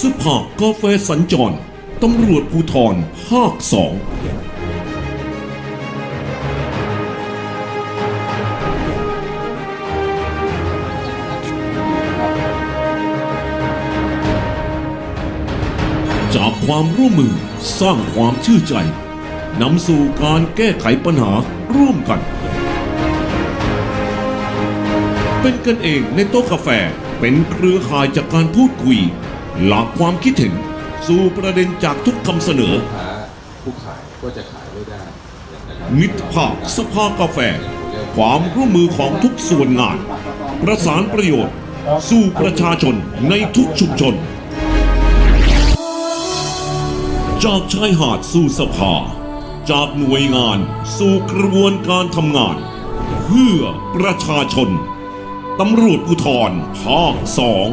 สภากาแฟสัญจร ตำรวจภูธรภาคสอง จากความร่วมมือสร้างความชื่อใจนำสู่การแก้ไขปัญหาร่วมกัน เป็นกันเองในโต๊ะกาแฟเป็นเครือข่ายจากการพูดคุย หลากความคิดเห็นสู่ประเด็นจากทุกคำเสนอ ค้าผู้ขายก็จะขายไม่ได้นะครับมิตรภาพสภากาแฟ ความร่วมมือของทุกส่วนงาน ประสานประโยชน์ สู่ประชาชนในทุกชุมชน จากชายหาดสู่สภา จากหน่วยงานสู่กระบวนการทำงาน เพื่อประชาชนตำรวจภูธรภาคสอง